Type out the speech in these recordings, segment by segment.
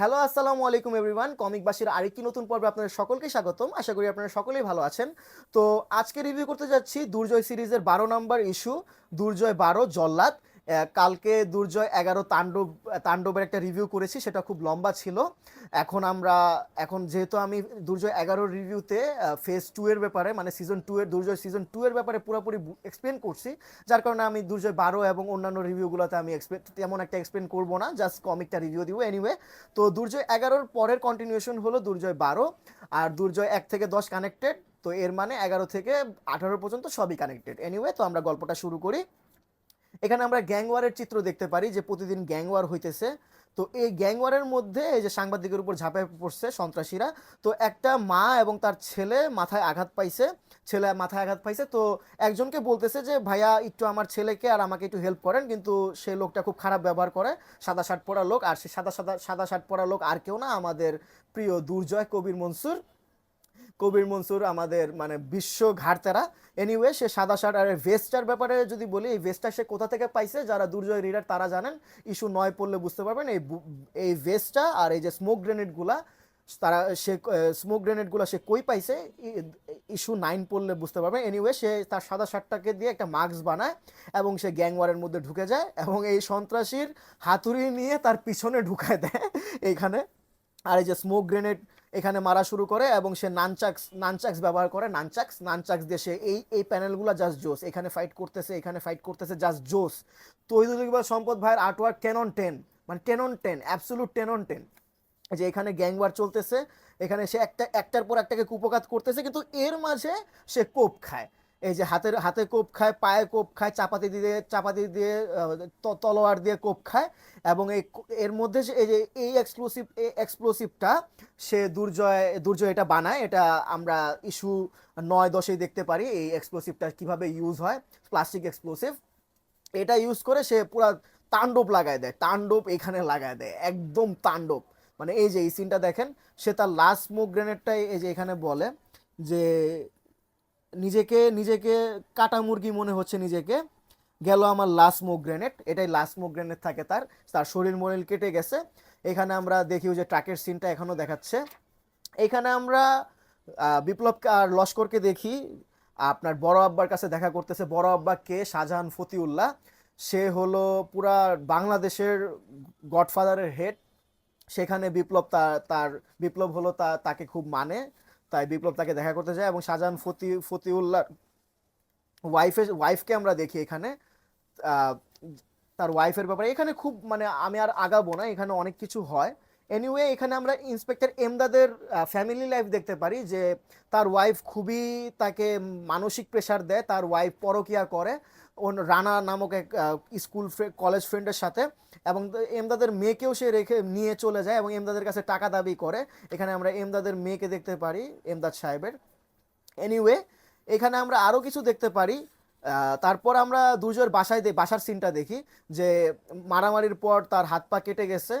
Hello, আসসালামু আলাইকুম everyone. কমিকবাসীর আরেকটি নতুন পর্বে আপনাদের সকলকে স্বাগতম। আশা করি আপনারা সকলেই ভালো আছেন। তো আজকে রিভিউ করতে যাচ্ছি দুর্জয় সিরিজের বারো নম্বর ইস্যু দুর্জয় বারো জল্লাদ। কালকে দুর্জয় এগারো তাণ্ডব, তাণ্ডবের একটা রিভিউ করেছি, সেটা খুব লম্বা ছিল। এখন আমরা, এখন যেহেতু আমি দুর্জয় এগারোর রিভিউতে ফেজ টু এর ব্যাপারে মানে সিজন টু এর, দুর্জয় সিজন টু এর ব্যাপারে পুরোপুরি এক্সপ্লেন করছি, যার কারণে আমি দুর্জয় বারো এবং অন্যান্য রিভিউগুলোতে আমি এক্সপ্লেন তেমন একটা এক্সপ্লেন করব না জাস্ট কমিকটা রিভিউ দিব। এনিওয়ে তো দুর্জয় এগারোর পরের কন্টিনিউশন হলো দুর্জয় বারো, আর দুর্জয় এক থেকে দশ কানেক্টেড তো এর মানে এগারো থেকে আঠারো পর্যন্ত সবই কানেক্টেড এনিওয়ে তো আমরা গল্পটা শুরু করি। এখানে আমরা গ্যাংওয়ারের চিত্র দেখতে পারি যে প্রতিদিন গ্যাংওয়ার হইতেছে। তো এই গ্যাংওয়ারের মধ্যে এই যে সাংবাদিকের উপর ঝাঁপে পড়ছে সন্ত্রাসীরা, তো একটা মা এবং তার ছেলে মাথায় আঘাত পাইছে, ছেলে মাথায় আঘাত পাইছে। তো একজনকে বলতেছে যে, ভাইয়া, একটু আমার ছেলেকে আর আমাকে একটু হেল্প করেন, কিন্তু সেই লোকটা খুব খারাপ ব্যবহার করে সাদা শার্ট পরা লোক, আর সে সাদা সাদা সাদা শার্ট পরা লোক আর কেউ না, আমাদের প্রিয় দুর্জয় কবির মনসুর। কবির মনসুর আমাদের মানে বিশ্ব ঘাটতারা এনিওয়ে সে সাদা শার্ট আর ভেস্টার ব্যাপারে যদি বলি, এই ভেস্টটা সে কোথা থেকে পাইছে? যারা দুর্জয় রিডার, তারা জানেন। ইস্যু নয় পড়লে বুঝতে পারবেন, এই এই ভেস্টটা আর এই যে স্মোক গ্রেনেডগুলা তারা সে স্মোক গ্রেনেডগুলো সে কই পাইছে? ইস্যু নাইন পড়লে বুঝতে পারবেন। এনিওয়ে সে তার সাদা শার্টটাকে দিয়ে একটা মাস্ক বানায় এবং সে গ্যাংওয়ারের মধ্যে ঢুকে যায় এবং এই সন্ত্রাসীর হাতুড়ি নিয়ে তার পিছনে ঢুকায় দেয় এইখানে আর এই যে স্মোক গ্রেনেড এখানে মারা শুরু করে এবং সে নানচাক্স নানচাক্স ব্যবহার করে, নানচাক্স নানচাক্স দিয়ে সে এই এই প্যানেলগুলো জাস্ট জোস। এখানে ফাইট করতেছে, এখানে ফাইট করতেছে জাস্ট জোস। তৈদুল ইকবাল সম্পদ ভাইয়ের আর্টওয়ার্ক টেন অন টেন মানে ten on ten absolute ten on ten যে এখানে গ্যাংওয়ার চলতেছে, এখানে সে একটা, একটার পর একটাকে কুপকাত করতেছে, কিন্তু এর মাঝে সে কোপ খায়। এই যে হাতের হাতে কোপ খায় পায়ে কোপ খায়, চাপাতি দিয়ে চাপাতি দিয়ে তলোয়ার দিয়ে কোপ খায় এবং এই এর মধ্যে এই যে এই এক্সপ্লোসিভ এক্সপ্লোসিভটা সে দুর্জয় দুর্জয় এটা বানায়। এটা আমরা ইস্যু নয়, দশেই দেখতে পারি এই এক্সপ্লোসিভটা কীভাবে ইউজ হয়। প্লাস্টিক এক্সপ্লোসিভ এটা ইউজ করে সে পুরা তাণ্ডব লাগায় দেয়, তাণ্ডব এখানে লাগায় দেয়, একদম তাণ্ডব। মানে এই যে এই সিনটা দেখেন, সে তার লাস্ট স্মোক গ্রেনেডটাই এই যে এখানে বলে যে নিজেকে নিজেকে কাটা মুরগি মনে হচ্ছে নিজেকে। গেল আমার লাস্ট স্মোক গ্রেনেড এটাই লাস্ট স্মোক গ্রেনেড থাকে তার। তার শরীর মরিল কেটে গেছে। এখানে আমরা দেখি যে ট্রাকের সিনটা এখনও দেখাচ্ছে। এখানে আমরা আহ, বিপ্লবকে আর লস্করকে দেখি। আপনার বড় আব্বার কাছে দেখা করতেছে। বড় আব্বা কে? শাহজাহান ফতিউল্লাহ। সে হলো পুরা বাংলাদেশের গডফাদারের হেড সেখানে বিপ্লব তার তার বিপ্লব হলো তা তাকে খুব মানে। তাই বিপ্লব তাকে দেখা করতে যায় এবং শাহজাহান ফতি ফতিউল্লাহ ওয়াইফের ওয়াইফকে আমরা দেখি এখানে। তার ওয়াইফের ব্যাপারে। এখানে খুব মানে আমি আর আগাবো না, এখানে অনেক কিছু হয়। এনিওয়ে এখানে আমরা ইন্সপেক্টর এমদাদের ফ্যামিলি লাইফ দেখতে পারি যে তার ওয়াইফ খুবই তাকে মানসিক প্রেশার দেয়, তার ওয়াইফ পরকিয়া করে। রানা নামক এক স্কুল কলেজ ফ্রেন্ডের সাথে এবং এমদাদের মেয়েকেও সে রেখে নিয়ে চলে যায় এবং এমদাদের কাছে টাকা দাবি করে। এখানে আমরা এমদাদের মেয়েকে দেখতে পারি এমদাদ সাহেবের। এনিওয়ে এখানে আমরা আরও কিছু দেখতে পারি। তারপর আমরা দুজোর বাসায় বাসার সিনটা দেখি যে মারামারির পর তার হাত পা কেটে গেছে।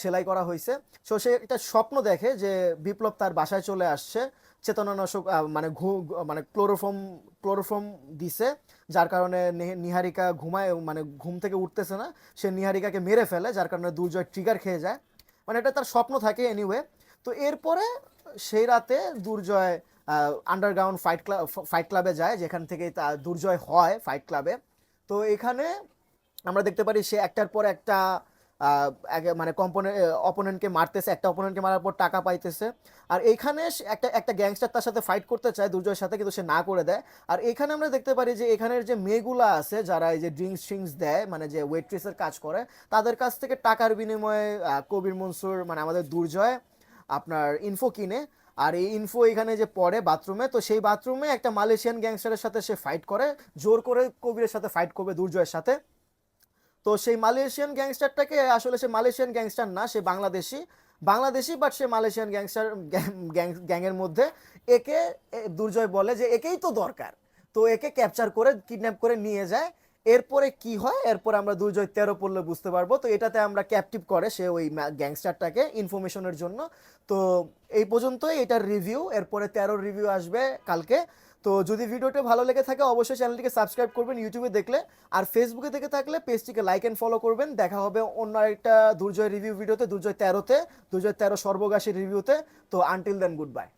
সেলাই করা হয়েছে। সো সে একটা স্বপ্ন দেখে যে বিপ্লব তার বাসায় চলে আসছে, চেতনানাশক মানে ঘু মানে ক্লোরোফর্ম ক্লোরোফর্ম দিছে, যার কারণে নিহারিকা ঘুমায় মানে ঘুম থেকে উঠতেছে না। সে নিহারিকাকে মেরে ফেলে, যার কারণে দুর্জয় ট্রিগার খেয়ে যায়। মানে এটা তার স্বপ্ন থাকে এনিওয়ে তো এরপরে সেই রাতে Durjoy underground fight club fight ক্লাবে যায়, যেখান থেকে তা দুর্জয় হয় ফাইট ক্লাবে তো এখানে আমরা দেখতে পারি সে একটার পর একটা মানে কম্পোনেন্ট অপোনেন্টকে মারতেছে, একটা অপোনেন্টকে মারার পর টাকা পাইতেছে। আর এইখানে একটা একটা গ্যাংস্টার তার সাথে ফাইট করতে চায় দুর্জয়ের সাথে, কিন্তু সে না করে দেয়। আর এখানে আমরা দেখতে পারি যে এখানের যে মেয়েগুলা আছে, যারা এই যে ড্রিঙ্কস ট্রিঙ্কস দেয় মানে যে ওয়েট্রেসের কাজ করে, তাদের কাছ থেকে টাকার বিনিময়ে কবির মনসুর মানে আমাদের দুর্জয়, আপনার ইনফো কিনে। আর এই ইনফো এখানে যে পড়ে বাথরুমে, তো সেই বাথরুমে একটা মালয়েশিয়ান গ্যাংস্টারের সাথে সে ফাইট করে, জোর করে কবিরের সাথে ফাইট করবে দুর্জয়ের সাথে। তো সেই মালয়েশিয়ান গ্যাংস্টারটাকে আসলে সে মালয়েশিয়ান গ্যাংস্টার না, সে বাংলাদেশি। বাংলাদেশি বাট সে মালয়েশিয়ান গ্যাংস্টার গ্যাং গ্যাংয়ের মধ্যে একে দুর্জয় বলে যে একেই তো দরকার। তো একে ক্যাপচার করে কিডন্যাপ করে নিয়ে যায়। এরপরে কি হয়? এরপরে আমরা দুর্জয় তেরো পড়লে বুঝতে পারব। তো এটাতে আমরা ক্যাপটিভ করে সে ওই গ্যাংস্টারটাকে ইনফরমেশনের জন্য। তো এই পর্যন্তই এটার রিভিউ এরপরে তেরোর রিভিউ আসবে কালকে। তো যদি ভিডিওটা ভালো লেগে থাকে, অবশ্যই চ্যানেলটিকে সাবস্ক্রাইব করবেন ইউটিউবে দেখলে। আর ফেসবুকে দেখে থাকলে পেজটিকে লাইক অ্যান্ড ফলো করবেন। দেখা হবে অন্য একটা দুর্জয় রিভিউ ভিডিওতে দুর্জয় তেরোতে, দুর্জয় তেরো সর্বগাসী রিভিউতে তো। আনটিল দেন গুড বাই